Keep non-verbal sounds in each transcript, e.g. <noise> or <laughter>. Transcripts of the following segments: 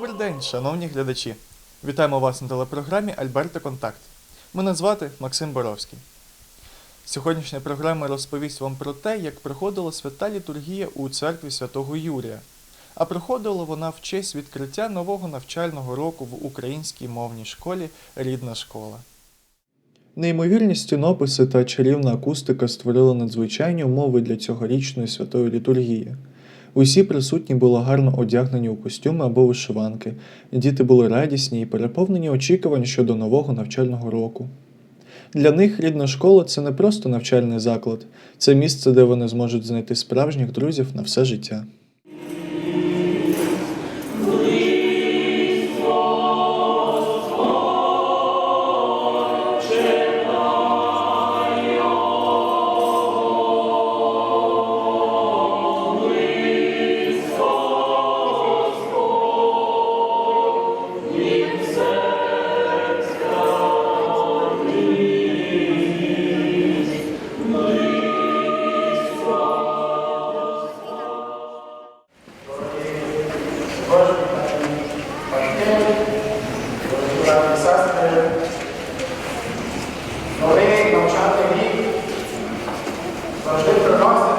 Добрий день, шановні глядачі! Вітаємо вас на телепрограмі Альберта Контакт. Мене звати Максим Боровський. Сьогоднішня програма розповість вам про те, як проходила свята літургія у церкві святого Юрія. А проходила вона в честь відкриття нового навчального року в українській мовній школі Рідна школа. Неймовірні стінописи та чарівна акустика створили надзвичайні умови для цьогорічної святої літургії. Усі присутні були гарно одягнені у костюми або вишиванки. Діти були радісні і переповнені очікувань щодо нового навчального року. Для них рідна школа це не просто навчальний заклад, це місце, де вони зможуть знайти справжніх друзів на все життя. Завжди приносить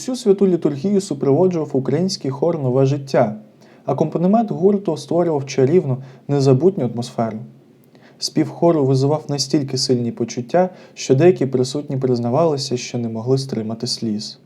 Усю святу літургію супроводжував український хор Нове життя. Акомпанемент гурту створював чарівну, незабутню атмосферу. Спів хору визивав настільки сильні почуття, що деякі присутні признавалися, що не могли стримати сліз.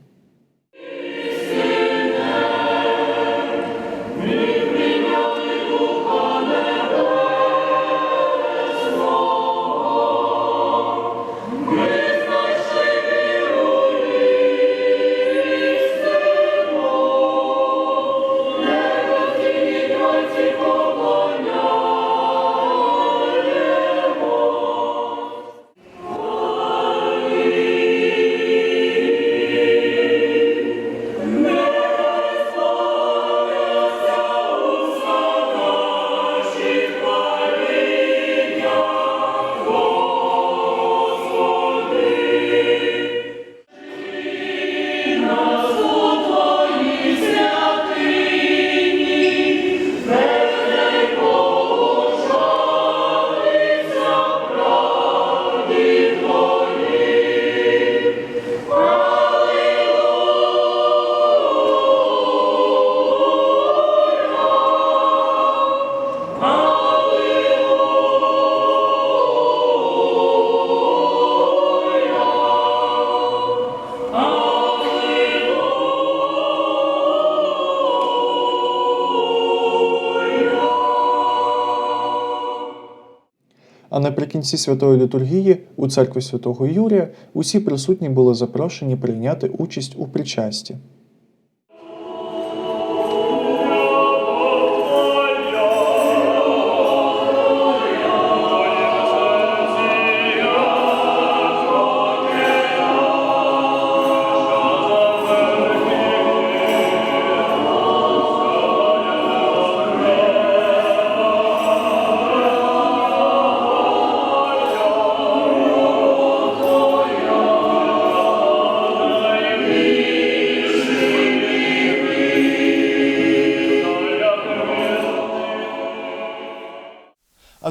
А наприкінці святої літургії у церкві святого Юрія усі присутні були запрошені прийняти участь у причасті.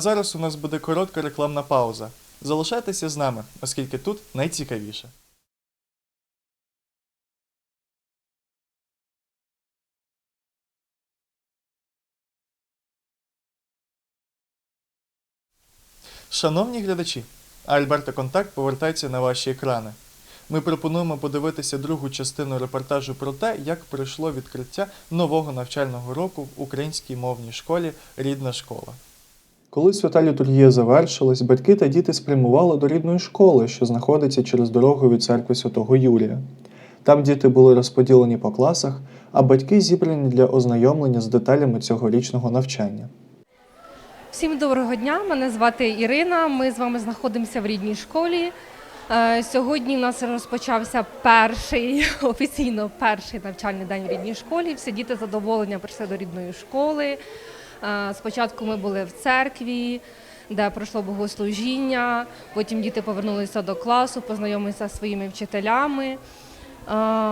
Зараз у нас буде коротка рекламна пауза. Залишайтеся з нами, оскільки тут найцікавіше. Шановні глядачі, Альберта Контакт повертається на ваші екрани. Ми пропонуємо подивитися другу частину репортажу про те, як пройшло відкриття нового навчального року в українській мовній школі Рідна школа. Коли свята літургія завершилась, батьки та діти спрямували до рідної школи, що знаходиться через дорогу від церкви святого Юрія. Там діти були розподілені по класах, а батьки зібрані для ознайомлення з деталями цьогорічного навчання. Всім доброго дня. Мене звати Ірина. Ми з вами знаходимося в рідній школі. Е, Сьогодні у нас розпочався перший <laughs> офіційно перший навчальний день в рідній школі. Всі діти задоволення прийшли до рідної школи. Спочатку ми були в церкві, де пройшло богослужіння. Потім діти повернулися до класу, познайомилися зі своїми вчителями.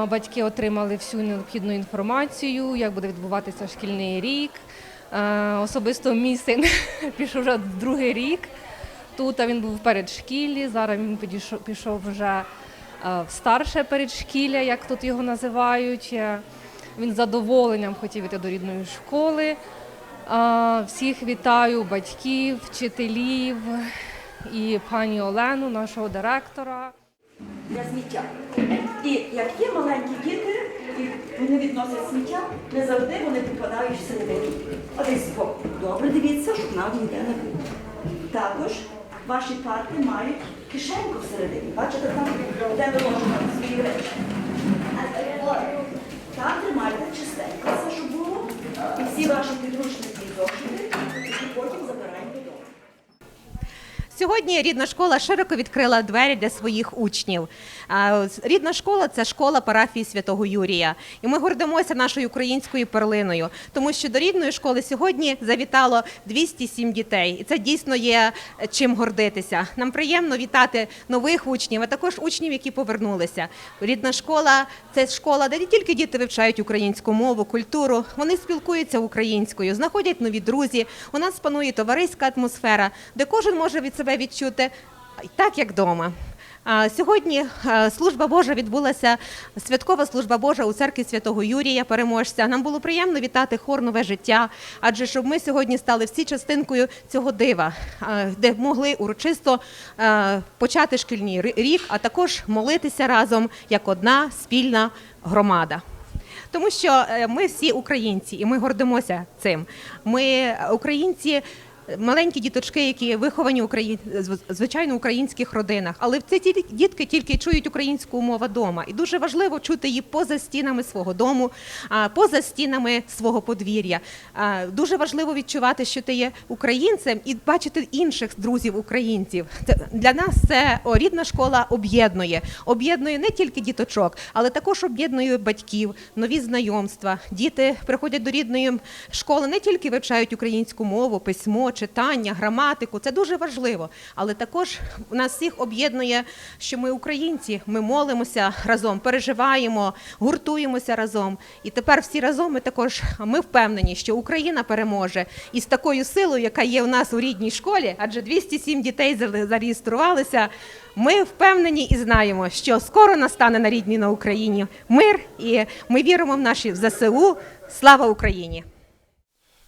Батьки отримали всю необхідну інформацію, як буде відбуватися шкільний рік. Особисто мій син <laughs> пішов вже другий рік. Тут а він був в передшкіллі, зараз він пішов вже в старше передшкілля, як тут його називають. Він з задоволенням хотів іти до рідної школи. Всіх вітаю, батьків, вчителів і пані Олену, нашого директора. для сміття. І як є маленькі діти, і вони відносять сміття, не завжди вони попадають всередину. А десь збоку. Добре дивіться, щоб нам ніде не було. Також ваші парти мають кишеньку всередині. Бачите, там, де можете свої речі. Там тримайте чистенько все, що було, і всі ваші підручники і зошити, і потім забираємо додому. Сьогодні рідна школа широко відкрила двері для своїх учнів. Рідна школа це школа парафії святого Юрія. І ми гордимося нашою українською перлиною, тому що до рідної школи сьогодні завітало 207 дітей. І це дійсно є е, чим гордитися. Нам приємно вітати нових учнів, а також учнів, які повернулися. Рідна школа це школа, де не тільки діти вивчають українську мову, культуру, вони спілкуються українською, знаходять нові друзі. У нас панує товариська атмосфера, де кожен може від себе відчути так, як вдома. Сьогодні е, служба Божа відбулася святкова служба Божа у церкві святого Юрія Переможця. Нам було приємно вітати хор нове життя, адже щоб ми сьогодні стали всі частинкою цього дива, е, де могли урочисто е, почати шкільний рік, а також молитися разом як одна спільна громада. Тому що ми всі українці, і ми гордимося цим. Ми українці. Маленькі діточки, які виховані в Украї... звичайно в українських родинах, але ці дітки тільки чують українську мову вдома, і дуже важливо чути її поза стінами свого дому, поза стінами свого подвір'я. Дуже важливо відчувати, що ти є українцем, і бачити інших друзів українців. Для нас це о, рідна школа об'єднує, об'єднує не тільки діточок, але також об'єднує батьків, нові знайомства. Діти приходять до рідної школи, не тільки вивчають українську мову, письмо, читання, граматику. Це дуже важливо. Але також нас всіх об'єднує, що ми українці, ми молимося разом, переживаємо, гуртуємося разом. І тепер всі разом ми також ми впевнені, що Україна переможе. І з такою силою, яка є у нас у рідній школі, адже 207 дітей зареєструвалися. Ми впевнені і знаємо, що скоро настане на рідній на Україні мир, і ми віримо в наші в ЗСУ. Слава Україні!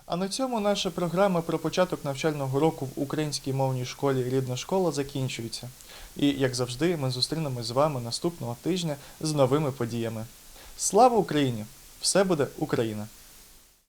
А на цьому наша програма про початок навчального року в українській мовній школі Рідна школа закінчується. І, як завжди, ми зустрінемось з вами наступного тижня з новими подіями. Слава Україні! Все буде Україна!